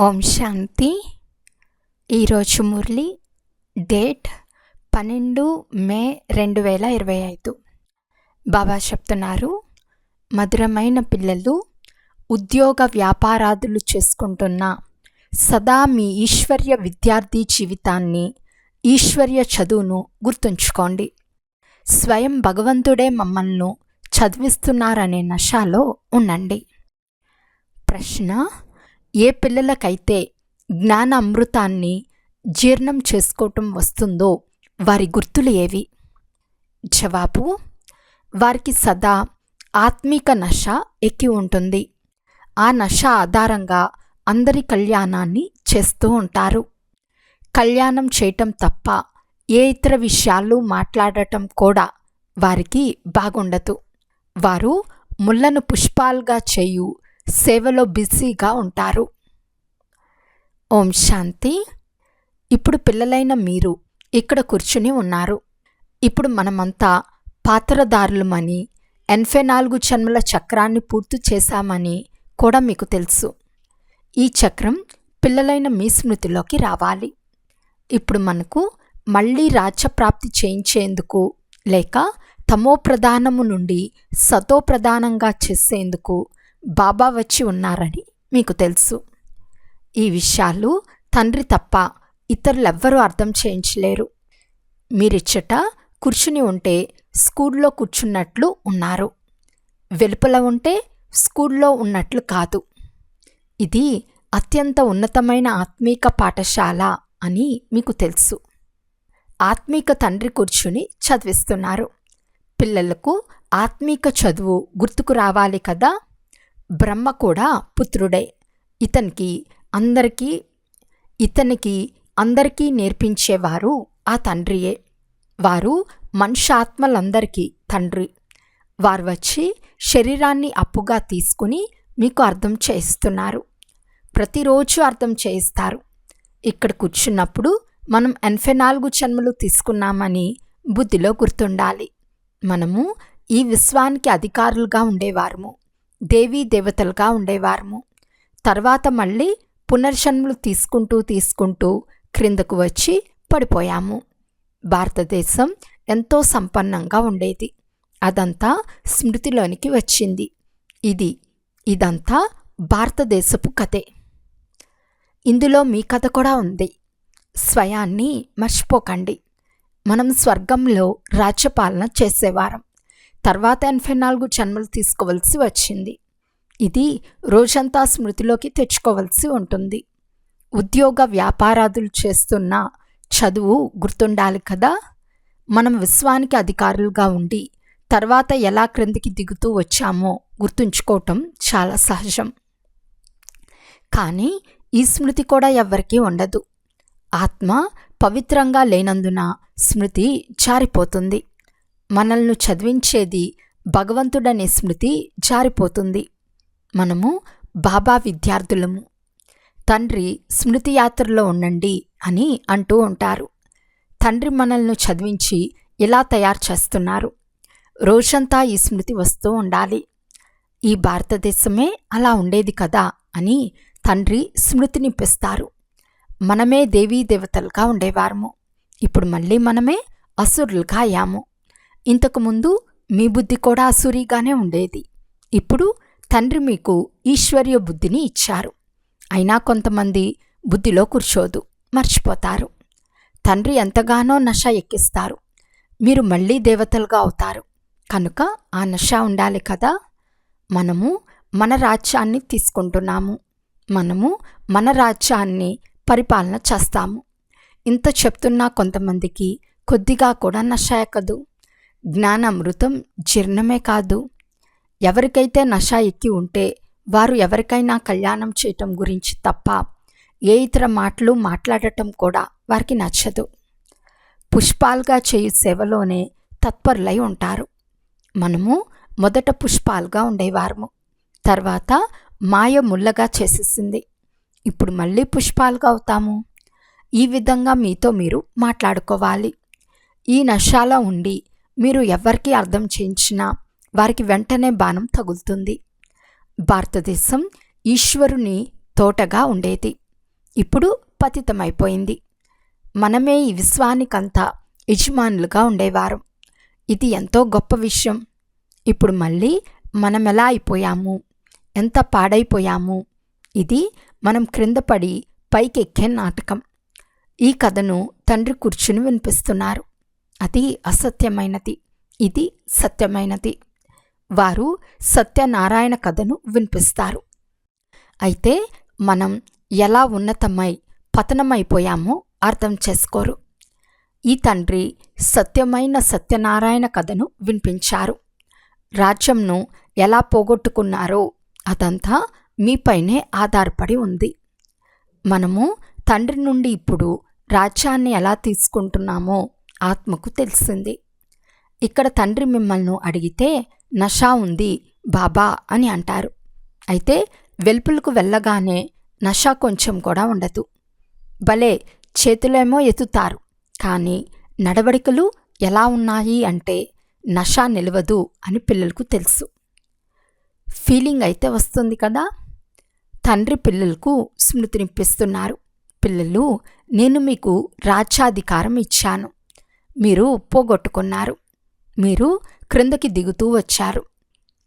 ఓం శాంతి. ఈరోజు మురళి డేట్ పన్నెండు మే రెండు వేల ఇరవై ఐదు. బాబా చెప్తున్నారు మధురమైన పిల్లలు ఉద్యోగ వ్యాపారాదులు చేసుకుంటున్న సదా మీ ఈశ్వర్య విద్యార్థి జీవితాన్ని ఈశ్వర్య చదువును గుర్తుంచుకోండి. స్వయం భగవంతుడే మమ్మల్ని చదివిస్తున్నారనే నషాలో ఉండండి. ప్రశ్న ఏ పిల్లలకైతే జ్ఞాన అమృతాన్ని జీర్ణం చేసుకోవటం వస్తుందో వారి గుర్తులు ఏవి? జవాబు వారికి సదా ఆత్మిక నష ఎక్కి ఉంటుంది. ఆ నష ఆధారంగా అందరి కళ్యాణాన్ని చేస్తూ ఉంటారు. కళ్యాణం చేయటం తప్ప ఏ ఇతర విషయాలు మాట్లాడటం కూడా వారికి బాగుండదు. వారు ముళ్ళను పుష్పాలుగా చేయు సేవలో బిజీగా ఉంటారు. ఓం శాంతి. ఇప్పుడు పిల్లలైన మీరు ఇక్కడ కూర్చుని ఉన్నారు. ఇప్పుడు మనమంతా పాత్రదారులమని ఎనభై నాలుగు జన్మల చక్రాన్ని పూర్తి చేశామని కూడా మీకు తెలుసు. ఈ చక్రం పిల్లలైన మీ స్మృతిలోకి రావాలి. ఇప్పుడు మనకు మళ్ళీ రాజ్యప్రాప్తి చేయించేందుకు లేక తమో ప్రధానము నుండి సతో ప్రధానంగా చేసేందుకు బాబా వచ్చి ఉన్నారని మీకు తెలుసు. ఈ విషయాలు తండ్రి తప్ప ఇతరులెవ్వరూ అర్థం చేయించలేరు. మీరిచ్చట కూర్చుని ఉంటే స్కూల్లో కూర్చున్నట్లు ఉన్నారు. వెలుపల ఉంటే స్కూల్లో ఉన్నట్లు కాదు. ఇది అత్యంత ఉన్నతమైన ఆత్మీక పాఠశాల అని మీకు తెలుసు. ఆత్మీక తండ్రి కూర్చుని చదివిస్తున్నారు. పిల్లలకు ఆత్మీక చదువు గుర్తుకు రావాలి కదా? బ్రహ్మ కూడా పుత్రుడే. ఇతనికి అందరికీ ఇతనికి అందరికీ నేర్పించేవారు ఆ తండ్రియే. వారు మనుషాత్మలందరికీ తండ్రి. వారు వచ్చి శరీరాన్ని అప్పుగా తీసుకుని మీకు అర్థం చేస్తున్నారు ప్రతిరోజు అర్థం చేయిస్తారు. ఇక్కడ కూర్చున్నప్పుడు మనం ఎనభై నాలుగు జన్మలు తీసుకున్నామని బుద్ధిలో గుర్తుండాలి. మనము ఈ విశ్వానికి అధికారులుగా ఉండేవారము. దేవీ దేవతలుగా ఉండేవారము. తర్వాత మళ్ళీ పునర్జన్మలు తీసుకుంటూ తీసుకుంటూ క్రిందకు వచ్చి పడిపోయాము. భారతదేశం ఎంతో సంపన్నంగా ఉండేది. అదంతా స్మృతిలోనికి వచ్చింది. ఇది ఇదంతా భారతదేశపు కథే. ఇందులో మీ కథ కూడా ఉంది. స్వయాన్ని మర్చిపోకండి. మనం స్వర్గంలో రాజ్యపాలన చేసేవారం. తర్వాత ఎనభై నాలుగు జన్మలు తీసుకోవలసి వచ్చింది. ఇది రోజంతా స్మృతిలోకి తెచ్చుకోవలసి ఉంటుంది. ఉద్యోగ వ్యాపారాదులు చేస్తున్న చదువు గుర్తుండాలి కదా? మనం విశ్వానికి అధికారులుగా ఉండి తర్వాత ఎలా క్రిందికి దిగుతూ వచ్చామో గుర్తుంచుకోవటం చాలా సహజం. కానీ ఈ స్మృతి కూడా ఎవ్వరికీ ఉండదు. ఆత్మ పవిత్రంగా లేనందున స్మృతి జారిపోతుంది. మనల్ని చదివించేది భగవంతుడనే స్మృతి జారిపోతుంది. మనము బాబా విద్యార్థులము. తండ్రి స్మృతి యాత్రలో ఉండండి అని అంటూ ఉంటారు. తండ్రి మనల్ని చదివించి ఇలా తయారు చేస్తున్నారు? రోజంతా ఈ స్మృతి వస్తూ ఉండాలి. ఈ భారతదేశమే అలా ఉండేది కదా అని తండ్రి స్మృతి నింపిస్తారు మనమే దేవీ దేవతలుగా ఉండేవారము. ఇప్పుడు మళ్ళీ మనమే అసురులుగా అయ్యాము. ఇంతకుముందు మీ బుద్ధి కూడా అసూరిగానే ఉండేది. ఇప్పుడు తండ్రి మీకు ఈశ్వర్య బుద్ధిని ఇచ్చారు. అయినా కొంతమంది బుద్ధిలో కూర్చోదు మర్చిపోతారు. తండ్రి ఎంతగానో నష ఎక్కిస్తారు. మీరు మళ్ళీ దేవతలుగా అవుతారు. కనుక ఆ నష ఉండాలి కదా. మనము మన రాజ్యాన్ని తీసుకుంటున్నాము. మనము మన రాజ్యాన్ని పరిపాలన చేస్తాము. ఇంత చెప్తున్నా కొంతమందికి కొద్దిగా కూడా నష ఎక్కదు. జ్ఞానామృతం జీర్ణమే కాదు. ఎవరికైతే నష ఎక్కి ఉంటే వారు ఎవరికైనా కళ్యాణం చేయటం గురించి తప్ప ఏ ఇతర మాటలు మాట్లాడటం కూడా వారికి నచ్చదు. పుష్పాలుగా చేయు సేవలోనే తత్పరులై ఉంటారు. మనము మొదట పుష్పాలుగా ఉండేవారము. తర్వాత మాయ ముల్లగా చేసేసింది. ఇప్పుడు మళ్ళీ పుష్పాలుగా అవుతాము. ఈ విధంగా మీతో మీరు మాట్లాడుకోవాలి. ఈ నషాలో ఉండి మీరు ఎవరికి అర్థం చేయించినా వారికి వెంటనే బాణం తగులుతుంది. భారతదేశం ఈశ్వరుని తోటగా ఉండేది. ఇప్పుడు పతితమైపోయింది. మనమే ఈ విశ్వానికంతా యజమానులుగా ఉండేవారు. ఇది ఎంతో గొప్ప విషయం. ఇప్పుడు మళ్ళీ మనం ఎలా అయిపోయాము? ఎంత పాడైపోయాము? ఇది మనం క్రింద పడి పైకెక్కే నాటకం. ఈ కథను తండ్రి కూర్చుని వినిపిస్తున్నారు. అది అసత్యమైనది. ఇది సత్యమైనది. వారు సత్యనారాయణ కథను వినిపిస్తారు. అయితే మనం ఎలా ఉన్నతమై పతనమైపోయామో అర్థం చేసుకోరు. ఈ తండ్రి సత్యమైన సత్యనారాయణ కథను వినిపించారు. రాజ్యంను ఎలా పోగొట్టుకున్నారో అదంతా మీపైనే ఆధారపడి ఉంది. మనము తండ్రి నుండి ఇప్పుడు రాజ్యాన్ని ఎలా తీసుకుంటున్నామో ఆత్మకు తెలిసింది. ఇక్కడ తండ్రి మిమ్మల్ని అడిగితే నషా ఉంది బాబా అని అంటారు. అయితే వెలుపులకు వెళ్ళగానే నషా కొంచెం కూడా ఉండదు. భలే చేతులేమో ఎత్తుతారు. కానీ నడవడికలు ఎలా ఉన్నాయి అంటే నషా నిలవదు అని పిల్లలకు తెలుసు. ఫీలింగ్ అయితే వస్తుంది కదా? తండ్రి పిల్లలకు స్మృతినిప్పిస్తున్నారు పిల్లలు నేను మీకు రాజ్యాధికారం ఇచ్చాను. మీరు పోగొట్టుకున్నారు. మీరు క్రిందకి దిగుతూ వచ్చారు.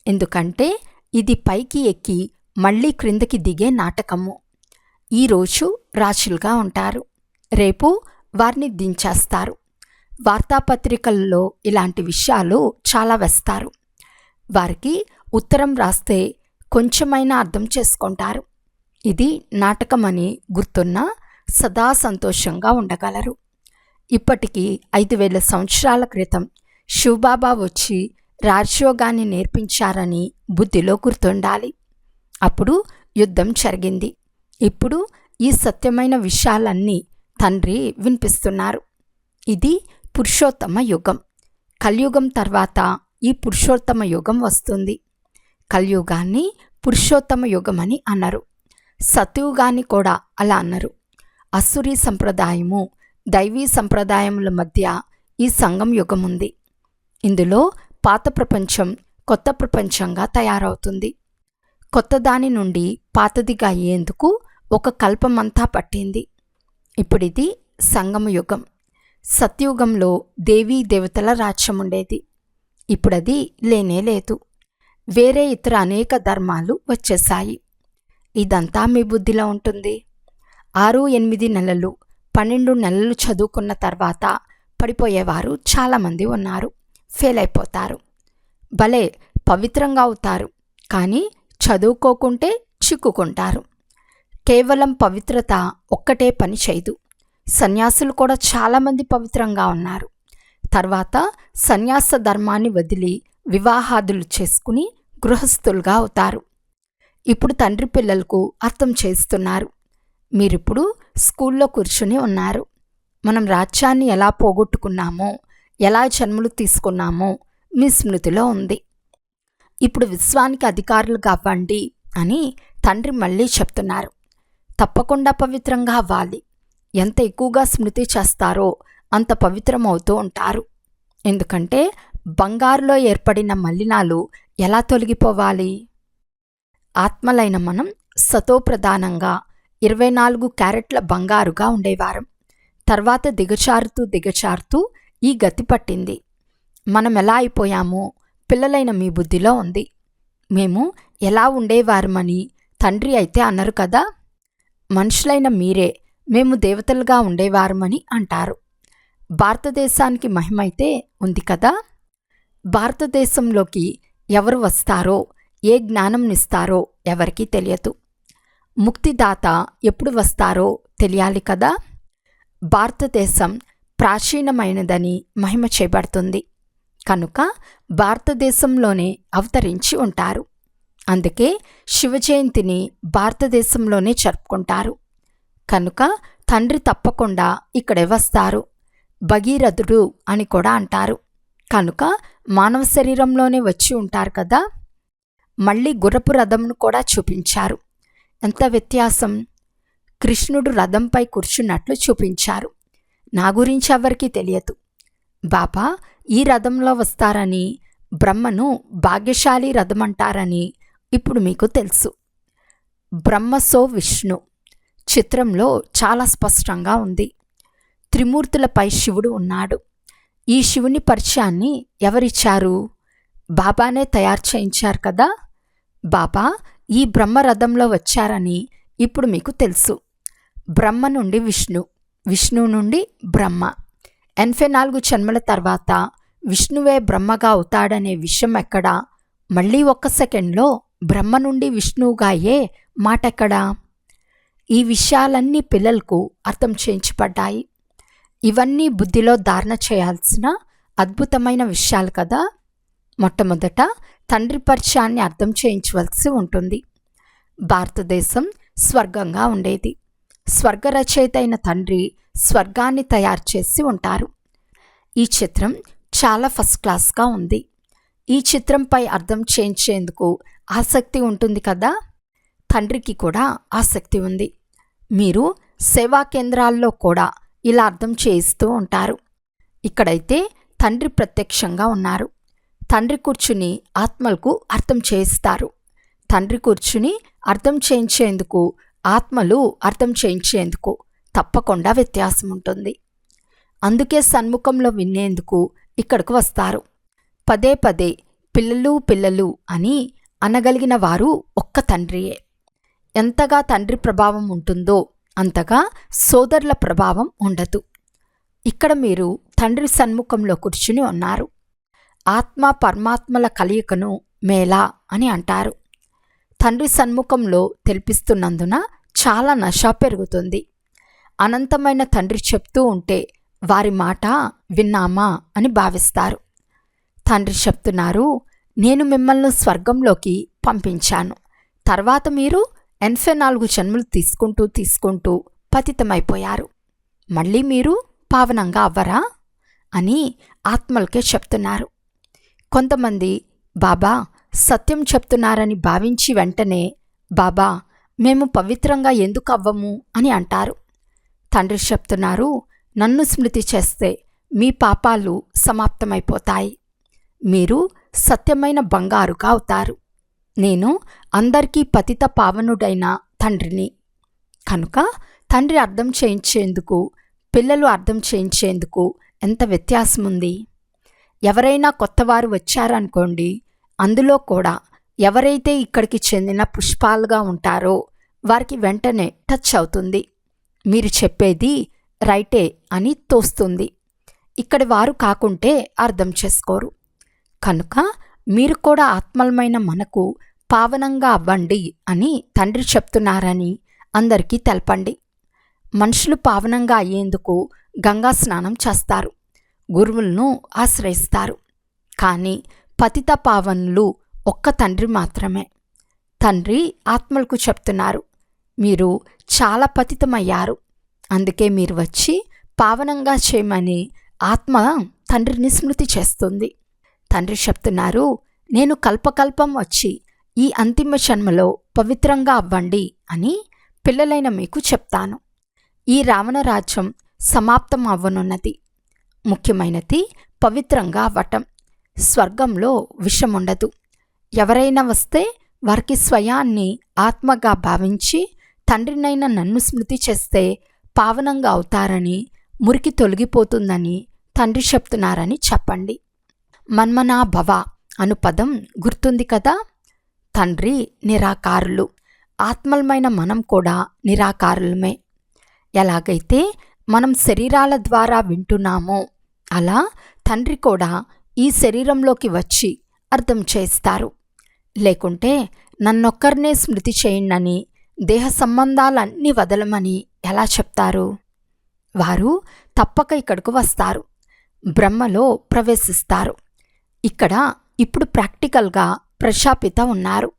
ఎందుకంటే ఇది పైకి ఎక్కి మళ్ళీ క్రిందకి దిగే నాటకము. ఈరోజు రాజులుగా ఉంటారు. రేపు వారిని దించేస్తారు. వార్తాపత్రికల్లో ఇలాంటి విషయాలు చాలా వేస్తారు. వారికి ఉత్తరం రాస్తే కొంచెమైనా అర్థం చేసుకుంటారు. ఇది నాటకమని గుర్తున్నా సదా సంతోషంగా ఉండగలరు. ఇప్పటికీ ఐదు వేల సంవత్సరాల క్రితం శివబాబా వచ్చి రాజయోగాన్ని నేర్పించారని బుద్ధిలో గుర్తుండాలి. అప్పుడు యుద్ధం జరిగింది. ఇప్పుడు ఈ సత్యమైన విషయాలన్నీ తండ్రి వినిపిస్తున్నారు. ఇది పురుషోత్తమ యుగం. కలియుగం తర్వాత ఈ పురుషోత్తమ యుగం వస్తుంది. కలియుగాన్ని పురుషోత్తమ యుగం అని అన్నారు సత్యుగాన్ని కూడా అలా అన్నారు అసురీ సంప్రదాయము దైవీ సంప్రదాయముల మధ్య ఈ సంగం యుగం ఉంది ఇందులో పాత ప్రపంచం కొత్త ప్రపంచంగా తయారవుతుంది. కొత్త దాని నుండి పాతదిగా అయ్యేందుకు ఒక కల్పమంతా పట్టింది. ఇప్పుడిది సంగమయుగం సత్యుగంలో దేవీ దేవతల రాజ్యం ఉండేది. ఇప్పుడది లేనే లేదు. వేరే ఇతర అనేక ధర్మాలు వచ్చేశాయి. ఇదంతా మీ బుద్ధిలో ఉంటుంది. ఆరు ఎనిమిది నెలలు పన్నెండు నెలలు చదువుకున్న తర్వాత పడిపోయేవారు చాలామంది ఉన్నారు. ఫెయిల్ అయిపోతారు భలే పవిత్రంగా అవుతారు కానీ చదువుకోకుంటే చిక్కుకుంటారు. కేవలం పవిత్రత ఒక్కటే పని చేయదు. సన్యాసులు కూడా చాలామంది పవిత్రంగా ఉన్నారు. తర్వాత సన్యాస ధర్మాన్ని వదిలి వివాహాదులు చేసుకుని గృహస్థులుగా అవుతారు. ఇప్పుడు తండ్రి పిల్లలకు అర్థం చేస్తున్నారు. మీరిప్పుడు స్కూల్లో కూర్చుని ఉన్నారు. మనం రాజ్యాన్ని ఎలా పోగొట్టుకున్నామో ఎలా జన్మలు తీసుకున్నామో మీ స్మృతిలో ఉంది. ఇప్పుడు విశ్వానికి అధికారులుగా అవ్వండి అని తండ్రి మళ్ళీ చెప్తున్నారు. తప్పకుండా పవిత్రంగా అవ్వాలి. ఎంత ఎక్కువగా స్మృతి చేస్తారో అంత పవిత్రమవుతూ ఉంటారు. ఎందుకంటే బంగారులో ఏర్పడిన మలినాలు ఎలా తొలగిపోవాలి? ఆత్మలైన మనం సతోప్రధానంగా ఇరవై నాలుగు క్యారెట్ల బంగారుగా ఉండేవారం. తర్వాత దిగచారుతూ దిగచారుతూ ఈ గతి పట్టింది. మనం ఎలా అయిపోయామో పిల్లలైన మీ బుద్ధిలో ఉంది. మేము ఎలా ఉండేవారమని తండ్రి అయితే అన్నారు కదా? మనుషులైన మీరే మేము దేవతలుగా ఉండేవారమని అంటారు. భారతదేశానికి మహిమైతే ఉంది కదా? భారతదేశంలోకి ఎవరు వస్తారో ఏ జ్ఞానంనిస్తారో ఎవరికీ తెలియదు. ముక్తిదాత ఎప్పుడు వస్తారో తెలియాలి కదా? భారతదేశం ప్రాచీనమైనదని మహిమ చేయబడుతుంది కనుక భారతదేశంలోనే అవతరించి ఉంటారు. అందుకే శివ జయంతిని భారతదేశంలోనే జరుపుకుంటారు. కనుక తండ్రి తప్పకుండా ఇక్కడే వస్తారు. భగీరథుడు అని కూడా అంటారు. కనుక మానవ శరీరంలోనే వచ్చి ఉంటారు కదా? మళ్ళీ గుర్రపు రథంను కూడా చూపించారు. ఎంత వ్యత్యాసం! కృష్ణుడు రథంపై కూర్చున్నట్లు చూపించారు. నా గురించి ఎవరికీ తెలియదు. బాబా ఈ రథంలో వస్తారని బ్రహ్మను భాగ్యశాలి రథమంటారని ఇప్పుడు మీకు తెలుసు. బ్రహ్మసో విష్ణు చిత్రంలో చాలా స్పష్టంగా ఉంది. త్రిమూర్తులపై శివుడు ఉన్నాడు. ఈ శివుని పరిచయాన్ని ఎవరిచ్చారు? బాబానే తయారు చేయించారు కదా? బాబా ఈ బ్రహ్మరథంలో వచ్చారని ఇప్పుడు మీకు తెలుసు. బ్రహ్మ నుండి విష్ణు విష్ణు నుండి బ్రహ్మ. ఎనభై నాలుగు జన్మల తర్వాత విష్ణువే బ్రహ్మగా అవుతాడనే విషయం ఎక్కడా? మళ్ళీ ఒక్క సెకండ్లో బ్రహ్మ నుండి విష్ణువుగా అయ్యే మాట ఎక్కడా ఈ విషయాలన్నీ పిల్లలకు అర్థం చేయించబడ్డాయి. ఇవన్నీ బుద్ధిలో ధారణ చేయాల్సిన అద్భుతమైన విషయాలు కదా? మొట్టమొదట తండ్రి పరిచయాన్ని అర్థం చేయించవలసి ఉంటుంది. భారతదేశం స్వర్గంగా ఉండేది. స్వర్గరచయిత అయిన తండ్రి స్వర్గాన్ని తయారు చేసి ఉంటారు. ఈ చిత్రం చాలా ఫస్ట్ క్లాస్గా ఉంది. ఈ చిత్రంపై అర్థం చేయించేందుకు ఆసక్తి ఉంటుంది కదా? తండ్రికి కూడా ఆసక్తి ఉంది. మీరు సేవా కేంద్రాల్లో కూడా ఇలా అర్థం చేయిస్తూ ఉంటారు. ఇక్కడైతే తండ్రి ప్రత్యక్షంగా ఉన్నారు. తండ్రి కూర్చుని ఆత్మలకు అర్థం చేయిస్తారు. తండ్రి కూర్చుని అర్థం చేయించేందుకు ఆత్మలు అర్థం చేయించేందుకు తప్పకుండా వ్యత్యాసం ఉంటుంది అందుకే సన్ముఖంలో వినేందుకు ఇక్కడకు వస్తారు. పదే పదే పిల్లలు పిల్లలు అని అనగలిగిన వారు ఒక్క తండ్రియే. ఎంతగా తండ్రి ప్రభావం ఉంటుందో అంతగా సోదరుల ప్రభావం ఉండదు. ఇక్కడ మీరు తండ్రి సన్ముఖంలో కూర్చుని ఉన్నారు. ఆత్మ పరమాత్మల కలయికను మేళా అని అంటారు. తండ్రి సన్ముఖంలో తెలిపిస్తున్నందున చాలా నష పెరుగుతుంది. అనంతమైన తండ్రి చెప్తూ ఉంటే వారి మాట విన్నామా అని భావిస్తారు. తండ్రి చెప్తున్నారు నేను మిమ్మల్ని స్వర్గంలోకి పంపించాను. తర్వాత మీరు ఎనభై నాలుగు జన్మలు తీసుకుంటూ తీసుకుంటూ పతితమైపోయారు. మళ్ళీ మీరు పావనంగా అవ్వరా? అని ఆత్మలకే చెప్తున్నారు. కొంతమంది బాబా సత్యం చెప్తున్నారని భావించి వెంటనే బాబా మేము పవిత్రంగా ఎందుకు అవ్వము? అని అంటారు. తండ్రి చెప్తున్నారు నన్ను స్మృతి చేస్తే మీ పాపాలు సమాప్తమైపోతాయి. మీరు సత్యమైన బంగారుగా అవుతారు. నేను అందరికీ పతిత పావనుడైన తండ్రిని. కనుక తండ్రి అర్థం చేయించేందుకు పిల్లలు అర్థం చేయించేందుకు ఎంత వ్యత్యాసం ఉంది ఎవరైనా కొత్తవారు వచ్చారనుకోండి అందులో కూడా ఎవరైతే ఇక్కడికి చెందిన పుష్పాలుగా ఉంటారో వారికి వెంటనే టచ్ అవుతుంది. మీరు చెప్పేది రైటే అని తోస్తుంది. ఇక్కడి వారు కాకుంటే అర్థం చేసుకోరు. కనుక మీరు కూడా ఆత్మలమైన మనకు పావనంగా అవ్వండి అని తండ్రి చెప్తున్నారని అందరికీ తెలపండి. మనుషులు పావనంగా అయ్యేందుకు గంగా స్నానం చేస్తారు. గురువులను ఆశ్రయిస్తారు. కానీ పతిత పావనులు ఒక్క తండ్రి మాత్రమే. తండ్రి ఆత్మలకు చెప్తున్నారు మీరు చాలా పతితమయ్యారు. అందుకే మీరు వచ్చి పావనంగా చేయమని ఆత్మ తండ్రిని స్మృతి చేస్తుంది. తండ్రి చెప్తున్నారు నేను కల్పకల్పం వచ్చి ఈ అంతిమ జన్మలో పవిత్రంగా అవ్వండి అని పిల్లలైన మీకు చెప్తాను. ఈ రావణ రాజ్యం సమాప్తం అవ్వనున్నది. ముఖ్యమైనది పవిత్రంగా అవ్వటం. స్వర్గంలో విషముండదు. ఎవరైనా వస్తే వారికి స్వయాన్ని ఆత్మగా భావించి తండ్రినైన నన్ను స్మృతి చేస్తే పావనంగా అవుతారని మురికి తొలగిపోతుందని తండ్రి చెప్తున్నారని చెప్పండి. మన్మనా భవ అను పదం గుర్తుంది కదా? తండ్రి నిరాకారులు. ఆత్మలమైన మనం కూడా నిరాకారులమే. ఎలాగైతే మనం శరీరాల ద్వారా వింటున్నామో అలా తండ్రి కూడా ఈ శరీరంలోకి వచ్చి అర్థం చేస్తారు. లేకుంటే నన్నొక్కరినే స్మృతి చేయండి దేహ సంబంధాలన్నీ వదలమని ఎలా చెప్తారు? వారు తప్పక ఇక్కడకు వస్తారు. బ్రహ్మలో ప్రవేశిస్తారు. ఇక్కడ ఇప్పుడు ప్రాక్టికల్గా ప్రశాపిత ఉన్నారు.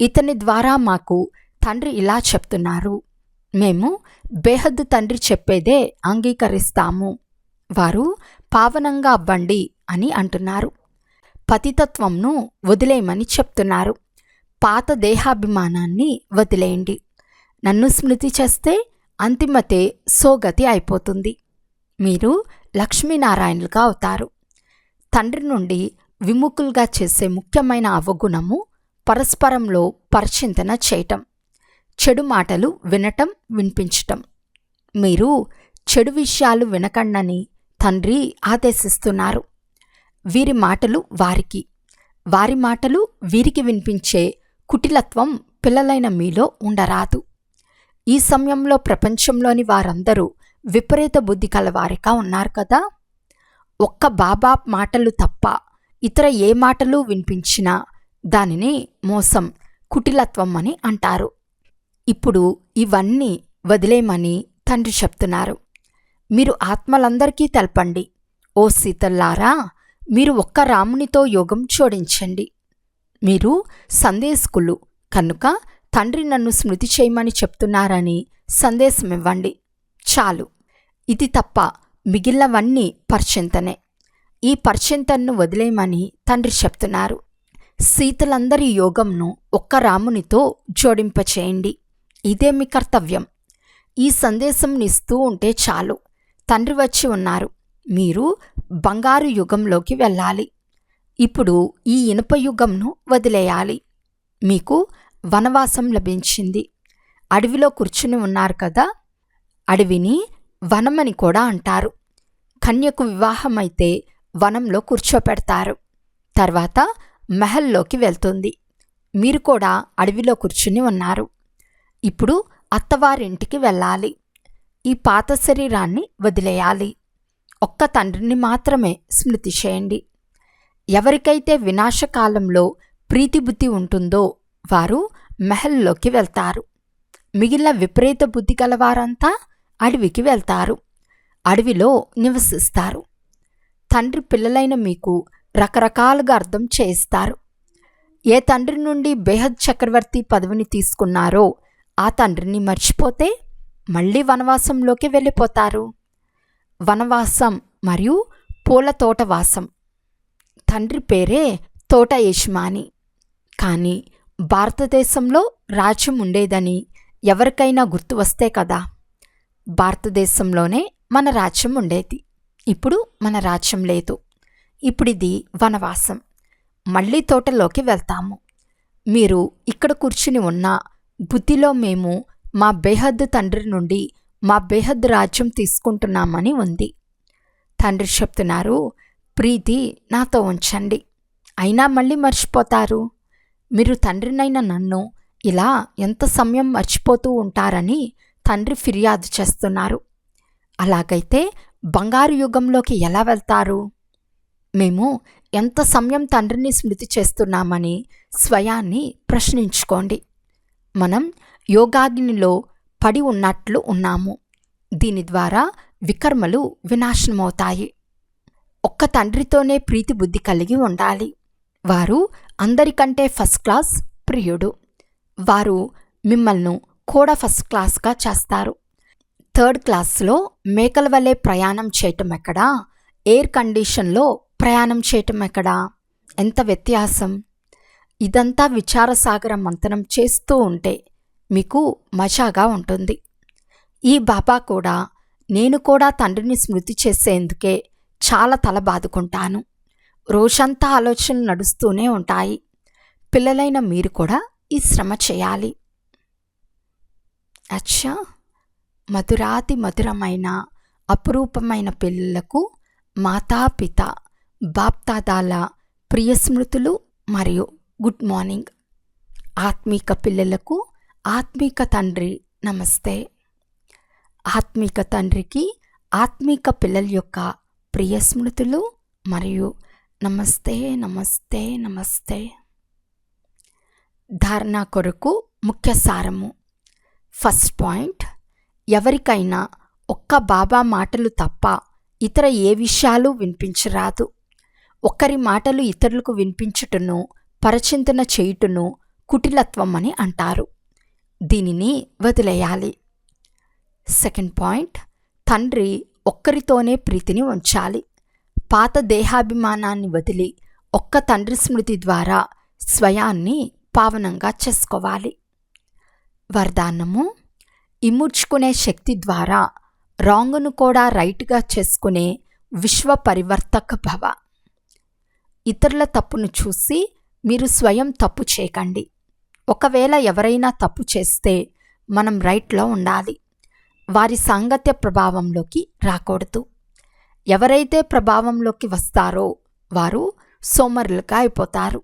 ఇతని ద్వారా మాకు తండ్రి ఇలా చెప్తున్నారు. మేము బేహద్దు తండ్రి చెప్పేదే అంగీకరిస్తాము. వారు పావనంగా అవ్వండి అని అంటున్నారు. పతితత్వంను వదిలేయమని చెప్తున్నారు. పాత దేహాభిమానాన్ని వదిలేయండి. నన్ను స్మృతి చేస్తే అంతిమతే సోగతి అయిపోతుంది. మీరు లక్ష్మీనారాయణులుగా అవుతారు. తండ్రి నుండి విముఖులుగా చేసే ముఖ్యమైన అవగుణము పరస్పరంలో పరిచింతన చేయటం. చెడు మాటలు వినటం వినిపించటం. మీరు చెడు విషయాలు వినకండని తండ్రి ఆదేశిస్తున్నారు. వీరి మాటలు వారికి. వారి మాటలు వీరికి వినిపించే కుటిలత్వం పిల్లలైన మీలో ఉండరాదు. ఈ సమయంలో ప్రపంచంలోని వారందరూ విపరీత బుద్ధి కలవారిగా ఉన్నారు కదా? ఒక్క బాబా మాటలు తప్ప ఇతర ఏ మాటలు వినిపించినా దానిని మోసం కుటిలత్వం అని అంటారు. ఇప్పుడు ఇవన్నీ వదిలేమని తండ్రి చెప్తున్నారు. మీరు ఆత్మలందరికీ తెలపండి. ఓ సీతల్లారా మీరు ఒక్క రామునితో యోగం జోడించండి. మీరు సందేశకులు. కనుక తండ్రి నన్ను స్మృతి చేయమని చెప్తున్నారని సందేశం ఇవ్వండి చాలు. ఇది తప్ప మిగిలినవన్నీ పర్చింతనే. ఈ పర్చింతన్ను వదిలేయమని తండ్రి చెప్తున్నారు. సీతలందరి యోగంను ఒక్క రామునితో జోడింపచేయండి. ఇదే మీ కర్తవ్యం. ఈ సందేశం ఇస్తూ ఉంటే చాలు. తండ్రి వచ్చి ఉన్నారు. మీరు బంగారు యుగంలోకి వెళ్ళాలి. ఇప్పుడు ఈ ఇనుప యుగంను వదిలేయాలి. మీకు వనవాసం లభించింది. అడవిలో కూర్చుని ఉన్నారు కదా? అడవిని వనమని కూడా అంటారు. కన్యకు వివాహమైతే వనంలో కూర్చోపెడతారు. తర్వాత మెహల్లోకి వెళ్తుంది. మీరు కూడా అడవిలో కూర్చుని ఉన్నారు. ఇప్పుడు అత్తవారింటికి వెళ్ళాలి. ఈ పాత శరీరాన్ని వదిలేయాలి. ఒక్క తండ్రిని మాత్రమే స్మృతి చేయండి. ఎవరికైతే వినాశకాలంలో ప్రీతిబుద్ధి ఉంటుందో వారు మెహల్లోకి వెళ్తారు. మిగిలిన విపరీత బుద్ధి గలవారంతా అడవికి వెళ్తారు. అడవిలో నివసిస్తారు. తండ్రి పిల్లలైన మీకు రకరకాలుగా అర్థం చేయిస్తారు. ఏ తండ్రి నుండి బేహద్ చక్రవర్తి పదవిని తీసుకున్నారో ఆ తండ్రిని మర్చిపోతే మళ్ళీ వనవాసంలోకి వెళ్ళిపోతారు. వనవాసం మరియు పూల తోటవాసం తండ్రి పేరే తోట యజమాని. కానీ భారతదేశంలో రాజ్యం ఉండేదని ఎవరికైనా గుర్తు వస్తే కదా? భారతదేశంలోనే మన రాజ్యం ఉండేది. ఇప్పుడు మన రాజ్యం లేదు. ఇప్పుడు ఇది వనవాసం. మళ్ళీ తోటలోకి వెళ్తాము. మీరు ఇక్కడ కూర్చుని ఉన్న బుద్ధిలో మేము మా బేహద్దు తండ్రి నుండి మా బేహద్ రాజ్యం తీసుకుంటున్నామని ఉంది. తండ్రి చెప్తున్నారు ప్రీతి నాతో ఉంచండి. అయినా మళ్ళీ మర్చిపోతారు. మీరు తండ్రినైన నన్ను ఇలా ఎంత సమయం మర్చిపోతూ ఉంటారని తండ్రి ఫిర్యాదు చేస్తున్నారు. అలాగైతే బంగారు యుగంలోకి ఎలా వెళ్తారు? మేము ఎంత సమయం తండ్రిని స్మృతి చేస్తున్నామని స్వయాన్ని ప్రశ్నించుకోండి. మనం యోగాగ్నిలో పడి ఉన్నట్లు ఉన్నాము. దీని ద్వారా వికర్మలు వినాశనమవుతాయి. ఒక్క తండ్రితోనే ప్రీతి బుద్ధి కలిగి ఉండాలి. వారు అందరికంటే ఫస్ట్ క్లాస్ ప్రియుడు. వారు మిమ్మల్ని కూడా ఫస్ట్ క్లాస్గా చేస్తారు. థర్డ్ క్లాస్లో మేకల వలె ప్రయాణం చేయటం ఎక్కడా? ఎయిర్ కండిషన్లో ప్రయాణం చేయటం ఎక్కడా? ఎంత వ్యత్యాసం? ఇదంతా విచారసాగర మంతనం చేస్తూ ఉంటే మీకు మజాగా ఉంటుంది. ఈ బాబా కూడా నేను కూడా తండ్రిని స్మృతి చేసేందుకే చాలా తల బాదుకుంటాను రోజంతా ఆలోచనలు నడుస్తూనే ఉంటాయి. పిల్లలైన మీరు కూడా ఈ శ్రమ చేయాలి. అచ్చా! మధురాతి మధురమైన అపురూపమైన పిల్లలకు మాతాపిత బాప్తాదాల ప్రియ స్మృతులు మరియు గుడ్ మార్నింగ్. ఆత్మీక పిల్లలకు ఆత్మీక తండ్రి నమస్తే. ఆత్మీక తండ్రికి ఆత్మీక పిల్లల యొక్క ప్రియ స్మృతులు మరియు నమస్తే నమస్తే నమస్తే. ధారణ కొరకు ముఖ్య సారము. ఫస్ట్ పాయింట్ ఎవరికైనా ఒక్క బాబా మాటలు తప్ప ఇతర ఏ విషయాలు వినిపించరాదు. ఒక్కరి మాటలు ఇతరులకు వినిపించుటను పరచింతన చేయుటను కుటిలత్వం అని అంటారు. దీనిని వదిలేయాలి. సెకండ్ పాయింట్ తండ్రి ఒక్కరితోనే ప్రీతిని ఉంచాలి. పాత దేహాభిమానాన్ని వదిలి ఒక్క తండ్రి స్మృతి ద్వారా స్వయాన్ని పావనంగా చేసుకోవాలి. వరదానము ఇముడ్చుకునే శక్తి ద్వారా రాంగును కూడా రైట్గా చేసుకునే విశ్వ పరివర్తక భవ. ఇతరుల తప్పును చూసి మీరు స్వయం తప్పు చేయకండి. ఒకవేళ ఎవరైనా తప్పు చేస్తే మనం రైట్లో ఉండాలి. వారి సాంగత్య ప్రభావంలోకి రాకూడదు. ఎవరైతే ప్రభావంలోకి వస్తారో వారు సోమరులుగా అయిపోతారు.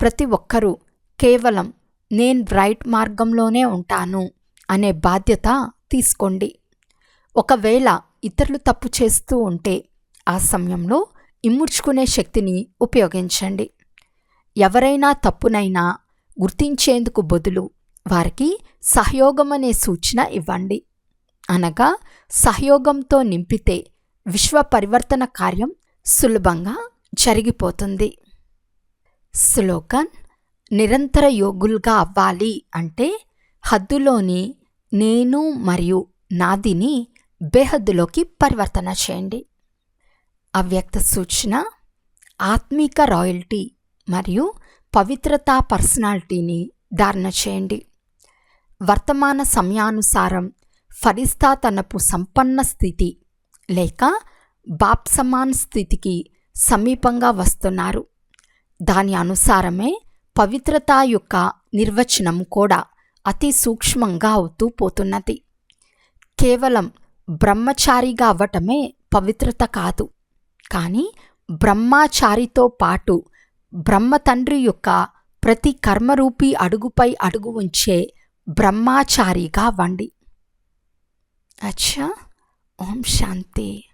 ప్రతి ఒక్కరూ కేవలం నేను రైట్ మార్గంలోనే ఉంటాను అనే బాధ్యత తీసుకోండి. ఒకవేళ ఇతరులు తప్పు చేస్తూ ఉంటే ఆ సమయంలో ఇమ్ముడ్చుకునే శక్తిని ఉపయోగించండి. ఎవరైనా తప్పునైనా గుర్తించేందుకు బదులు వారికి సహయోగం అనే సూచన ఇవ్వండి. అనగా సహయోగంతో నింపితే విశ్వ పరివర్తన కార్యం సులభంగా జరిగిపోతుంది. స్లోగన్ నిరంతర యోగులుగా అవ్వాలి అంటే హద్దులోని నేను మరియు నాదిని బేహద్దులోకి పరివర్తన చేయండి. అవ్యక్త సూచన ఆత్మీక రాయల్టీ మరియు పవిత్రత పర్సనాలిటీని ధారణ చేయండి. వర్తమాన సమయానుసారం ఫరిస్తా తనపు సంపన్న స్థితి లేక బాప్సమాన్ స్థితికి సమీపంగా వస్తున్నారు. దాని అనుసారమే పవిత్రత యొక్క నిర్వచనం కూడా అతి సూక్ష్మంగా అవుతూ పోతున్నది. కేవలం బ్రహ్మచారిగా అవ్వటమే పవిత్రత కాదు. కానీ బ్రహ్మచారితో పాటు బ్రహ్మ తండ్రి యొక్క ప్రతి కర్మరూపీ అడుగుపై అడుగు ఉంచే బ్రహ్మాచారిగా వండి. అచ్చా ఓం శాంతి.